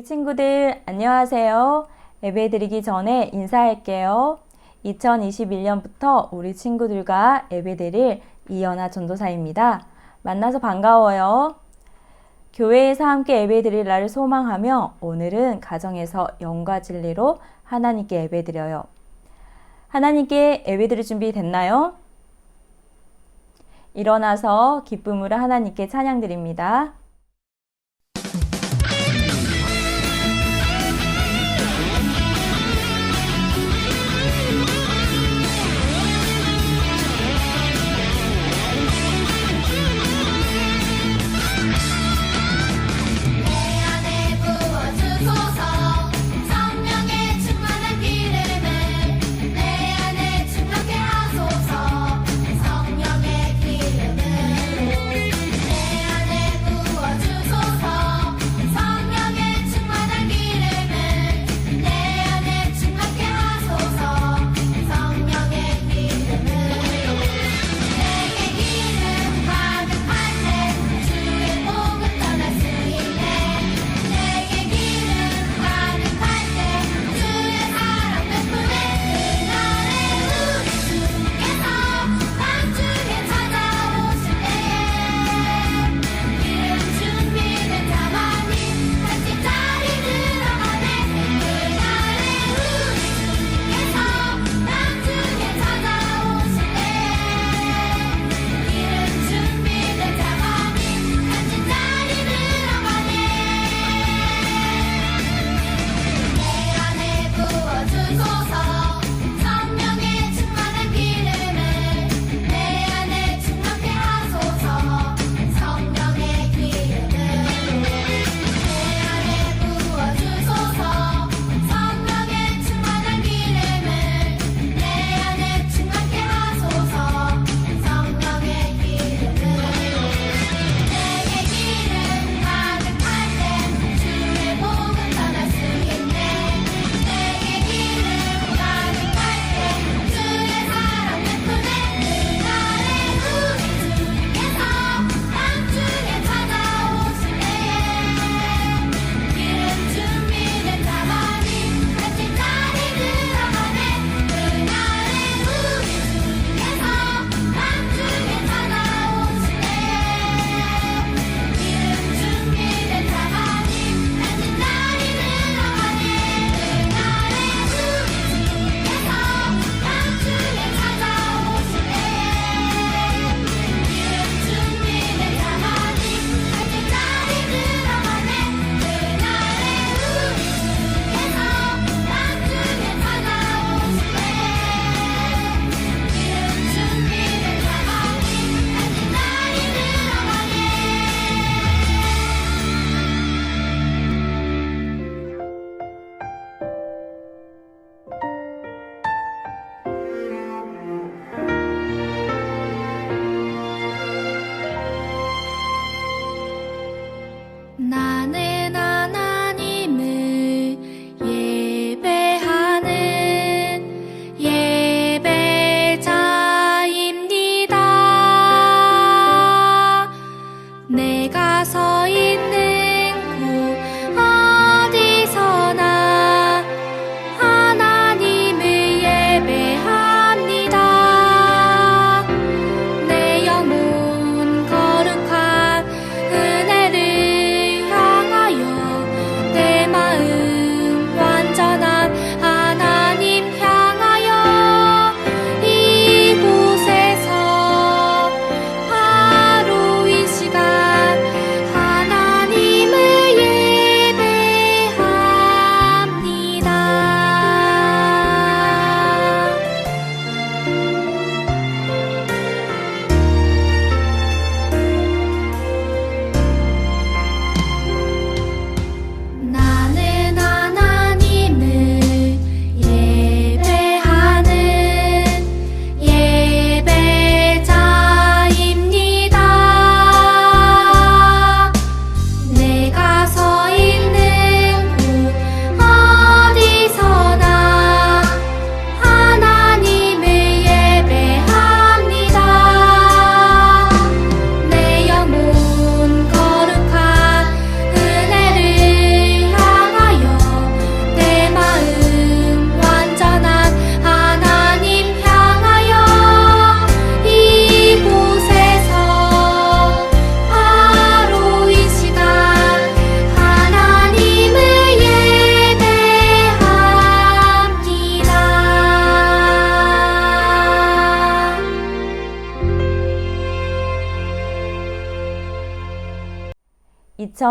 우리 친구들 안녕하세요. 예배 드리기 전에 인사할게요. 2021년부터 우리 친구들과 예배 드릴 이연아 전도사입니다. 만나서 반가워요. 교회에서 함께 예배 드릴 날을 소망하며 오늘은 가정에서 영과 진리로 하나님께 예배 드려요. 하나님께 예배 드릴 준비 됐나요? 일어나서 기쁨으로 하나님께 찬양 드립니다.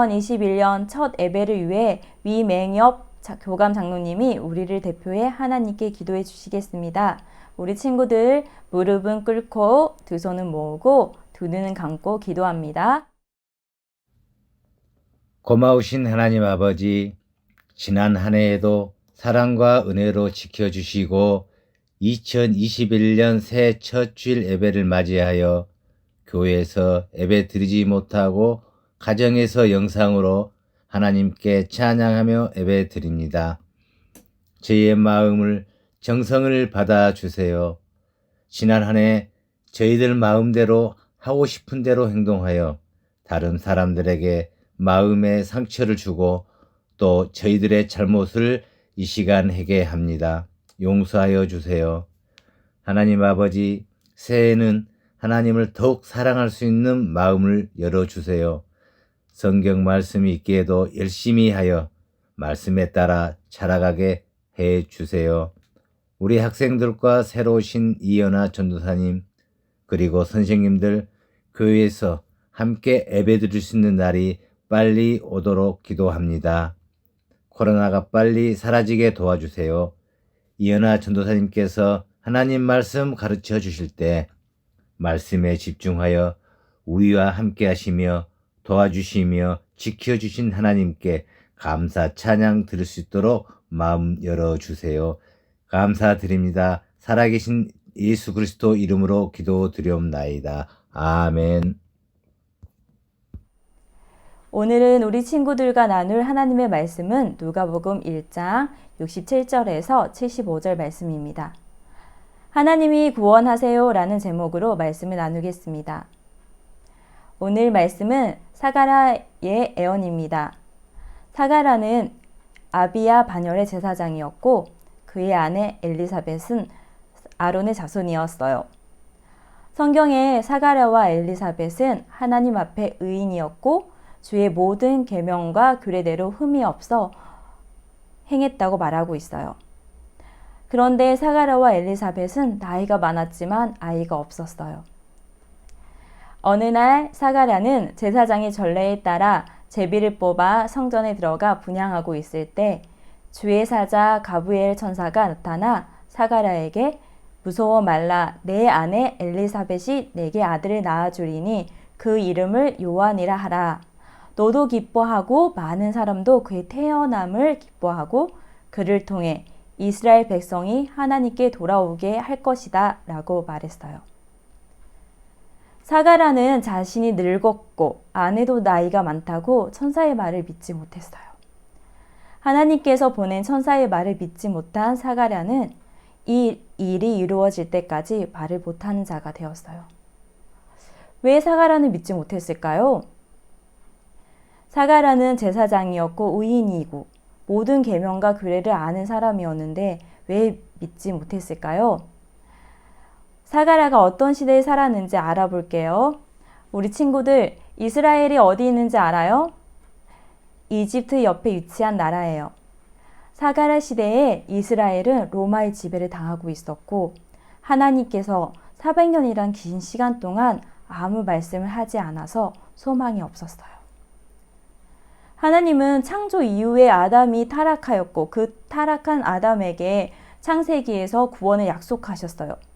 2021년 첫 예배를 위해 위맹엽 자- 교감 장로님이 우리를 대표해 하나님께 기도해 주시겠습니다. 우리 친구들 무릎은 꿇고 두 손은 모으고 두 눈은 감고 기도합니다. 고마우신 하나님 아버지, 지난 한 해에도 사랑과 은혜로 지켜주시고 2021년 새 첫 주일 예배를 맞이하여 교회에서 예배 드리지 못하고 가정에서 영상으로 하나님께 찬양하며 예배 드립니다. 저희의 마음을 정성을 받아 주세요. 지난 한 해 저희들 마음대로 하고 싶은 대로 행동하여 다른 사람들에게 마음의 상처를 주고 또 저희들의 잘못을 이 시간 회개합니다. 용서하여 주세요. 하나님 아버지, 새해에는 하나님을 더욱 사랑할 수 있는 마음을 열어주세요. 성경 말씀이 있기에도 열심히 하여 말씀에 따라 자라가게 해 주세요. 우리 학생들과 새로 오신 이연아 전도사님, 그리고 선생님들, 교회에서 함께 예배 드릴 수 있는 날이 빨리 오도록 기도합니다. 코로나가 빨리 사라지게 도와주세요. 이연아 전도사님께서 하나님 말씀 가르쳐 주실 때 말씀에 집중하여 우리와 함께 하시며 도와주시며 지켜주신 하나님께 감사 찬양 드릴 수 있도록 마음 열어주세요. 감사드립니다. 살아계신 예수 그리스도 이름으로 기도드리옵나이다. 아멘. 오늘은 우리 친구들과 나눌 하나님의 말씀은 누가복음 1장 67절에서 75절 말씀입니다. 하나님이 구원하세요 라는 제목으로 말씀을 나누겠습니다. 오늘 말씀은 사가라의 애언입니다. 사가라는 아비야 반열의 제사장이었고 그의 아내 엘리사벳은 아론의 자손이었어요. 성경에 사가랴와 엘리사벳은 하나님 앞에 의인이었고 주의 모든 계명과 규례대로 흠이 없어 행했다고 말하고 있어요. 그런데 사가랴와 엘리사벳은 나이가 많았지만 아이가 없었어요. 어느 날 사가랴는 제사장의 전례에 따라 제비를 뽑아 성전에 들어가 분양하고 있을 때 주의 사자 가브엘 천사가 나타나 사가랴에게 무서워 말라 내 아내 엘리사벳이 내게 아들을 낳아주리니 그 이름을 요한이라 하라. 너도 기뻐하고 많은 사람도 그의 태어남을 기뻐하고 그를 통해 이스라엘 백성이 하나님께 돌아오게 할 것이다 라고 말했어요. 사가라는 자신이 늙었고 아내도 나이가 많다고 천사의 말을 믿지 못했어요. 하나님께서 보낸 천사의 말을 믿지 못한 사가랴는 이 일이 이루어질 때까지 말을 못하는 자가 되었어요. 왜 사가라는 믿지 못했을까요? 사가라는 제사장이었고 의인이고 모든 계명과 규례를 아는 사람이었는데 왜 믿지 못했을까요? 사가라가 어떤 시대에 살았는지 알아볼게요. 우리 친구들 이스라엘이 어디 있는지 알아요? 이집트 옆에 위치한 나라예요. 사가라 시대에 이스라엘은 로마의 지배를 당하고 있었고 하나님께서 400년이란 긴 시간 동안 아무 말씀을 하지 않아서 소망이 없었어요. 하나님은 창조 이후에 아담이 타락하였고 그 타락한 아담에게 창세기에서 구원을 약속하셨어요.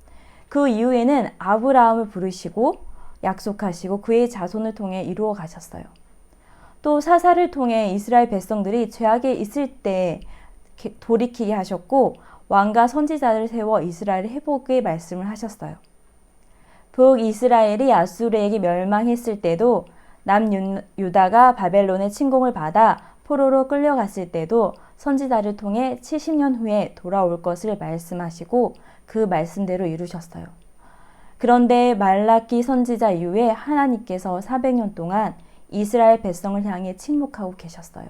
그 이후에는 아브라함을 부르시고 약속하시고 그의 자손을 통해 이루어 가셨어요. 또 사사를 통해 이스라엘 백성들이 죄악에 있을 때 돌이키게 하셨고 왕과 선지자를 세워 이스라엘 회복의 말씀을 하셨어요. 북이스라엘이 아수르에게 멸망했을 때도 남유다가 바벨론의 침공을 받아 포로로 끌려갔을 때도 선지자를 통해 70년 후에 돌아올 것을 말씀하시고 그 말씀대로 이루셨어요. 그런데 말라키 선지자 이후에 하나님께서 400년 동안 이스라엘 백성을 향해 침묵하고 계셨어요.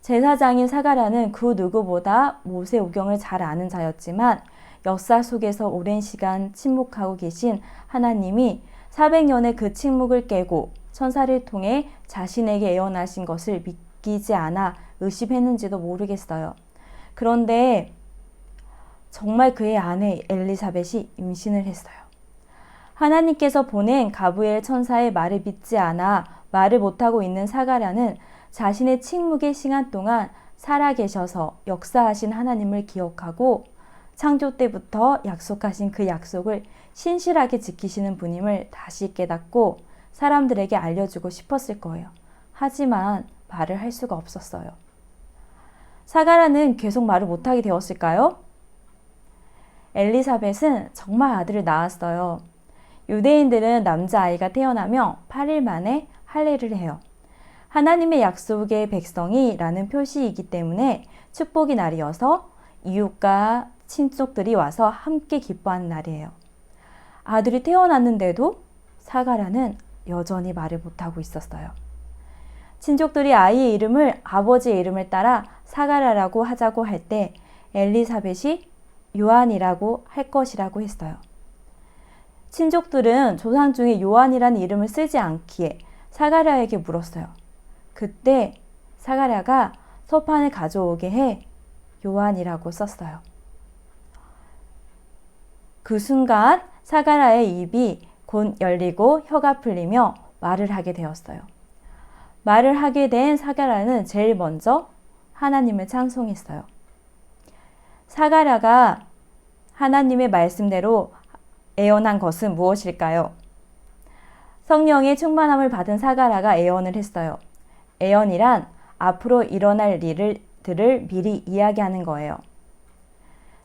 제사장인 사가랴는 그 누구보다 모세 오경을 잘 아는 자였지만 역사 속에서 오랜 시간 침묵하고 계신 하나님이 400년의 그 침묵을 깨고 천사를 통해 자신에게 예언하신 것을 믿기지 않아 의심했는지도 모르겠어요. 그런데 정말 그의 아내 엘리사벳이 임신을 했어요. 하나님께서 보낸 가브엘 천사의 말을 믿지 않아 말을 못하고 있는 사가랴는 자신의 침묵의 시간 동안 살아계셔서 역사하신 하나님을 기억하고 창조 때부터 약속하신 그 약속을 신실하게 지키시는 분임을 다시 깨닫고 사람들에게 알려주고 싶었을 거예요. 하지만 말을 할 수가 없었어요. 사가라는 계속 말을 못하게 되었을까요? 엘리사벳은 정말 아들을 낳았어요. 유대인들은 남자아이가 태어나면 8일 만에 할례를 해요. 하나님의 약속의 백성이라는 표시이기 때문에 축복의 날이어서 이웃과 친족들이 와서 함께 기뻐하는 날이에요. 아들이 태어났는데도 사가라는 여전히 말을 못하고 있었어요. 친족들이 아이의 이름을 아버지의 이름을 따라 사가라라고 하자고 할 때 엘리사벳이 요한이라고 할 것이라고 했어요. 친족들은 조상 중에 요한이라는 이름을 쓰지 않기에 사가랴에게 물었어요. 그때 사가랴가 서판을 가져오게 해 요한이라고 썼어요. 그 순간 사가랴의 입이 곧 열리고 혀가 풀리며 말을 하게 되었어요. 말을 하게 된 사가랴는 제일 먼저 하나님을 찬송했어요. 사가랴가 하나님의 말씀대로 애언한 것은 무엇일까요? 성령의 충만함을 받은 사가랴가 애언을 했어요. 애언이란 앞으로 일어날 일을 들을 미리 이야기하는 거예요.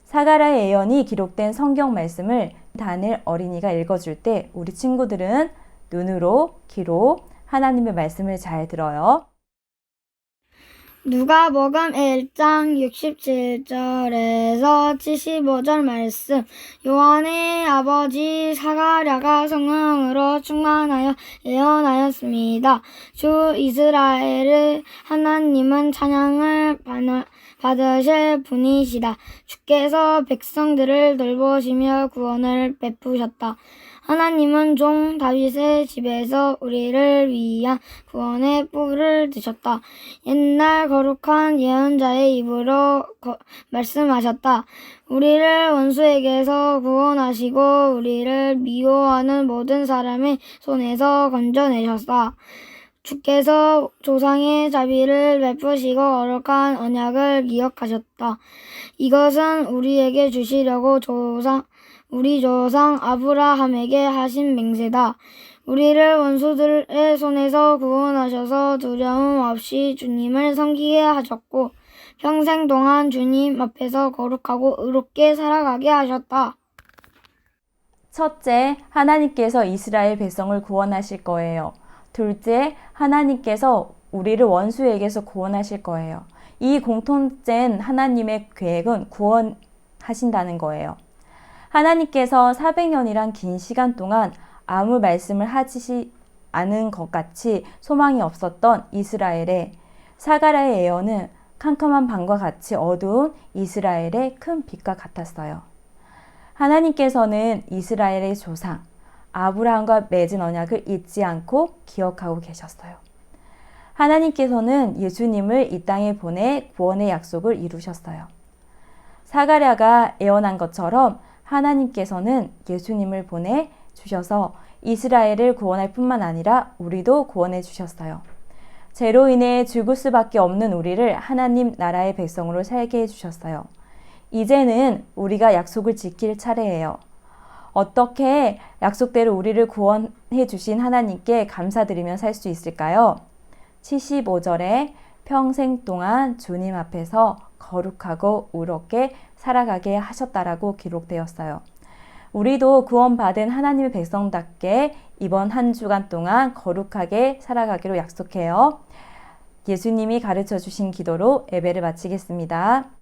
사가랴의 애언이 기록된 성경 말씀을 다닐 어린이가 읽어줄 때 우리 친구들은 눈으로, 귀로 하나님의 말씀을 잘 들어요. 누가복음 1장 67절에서 75절 말씀 요한의 아버지 사가랴가 성령으로 충만하여 예언하였습니다. 주 이스라엘의 하나님은 찬양을 받- 받으실 분이시다. 주께서 백성들을 돌보시며 구원을 베푸셨다. 하나님은 종 다윗의 집에서 우리를 위한 구원의 뿔을 드셨다. 옛날 거룩한 예언자의 입으로 거- 말씀하셨다. 우리를 원수에게서 구원하시고 우리를 미워하는 모든 사람의 손에서 건져내셨다. 주께서 조상의 자비를 베푸시고 거룩한 언약을 기억하셨다. 이것은 우리에게 주시려고 조상 우리 조상 아브라함에게 하신 맹세다. 우리를 원수들의 손에서 구원하셔서 두려움 없이 주님을 섬기게 하셨고 평생 동안 주님 앞에서 거룩하고 의롭게 살아가게 하셨다. 첫째, 하나님께서 이스라엘 백성을 구원하실 거예요. 둘째, 하나님께서 우리를 원수에게서 구원하실 거예요. 이 공통된 하나님의 계획은 구원하신다는 거예요. 하나님께서 400년이란 긴 시간 동안 아무 말씀을 하지 않은 것 같이 소망이 없었던 이스라엘에 사가라의 예언은 캄캄한 밤과 같이 어두운 이스라엘의 큰 빛과 같았어요. 하나님께서는 이스라엘의 조상 아브라함과 맺은 언약을 잊지 않고 기억하고 계셨어요. 하나님께서는 예수님을 이 땅에 보내 구원의 약속을 이루셨어요. 사가랴가 예언한 것처럼 하나님께서는 예수님을 보내 주셔서 이스라엘을 구원할 뿐만 아니라 우리도 구원해 주셨어요. 죄로 인해 죽을 수밖에 없는 우리를 하나님 나라의 백성으로 살게 해 주셨어요. 이제는 우리가 약속을 지킬 차례예요. 어떻게 약속대로 우리를 구원해 주신 하나님께 감사드리며 살 수 있을까요? 75절에 평생 동안 주님 앞에서 거룩하고 의롭게 살아가게 하셨다라고 기록되었어요. 우리도 구원받은 하나님의 백성답게 이번 한 주간 동안 거룩하게 살아가기로 약속해요. 예수님이 가르쳐 주신 기도로 예배를 마치겠습니다.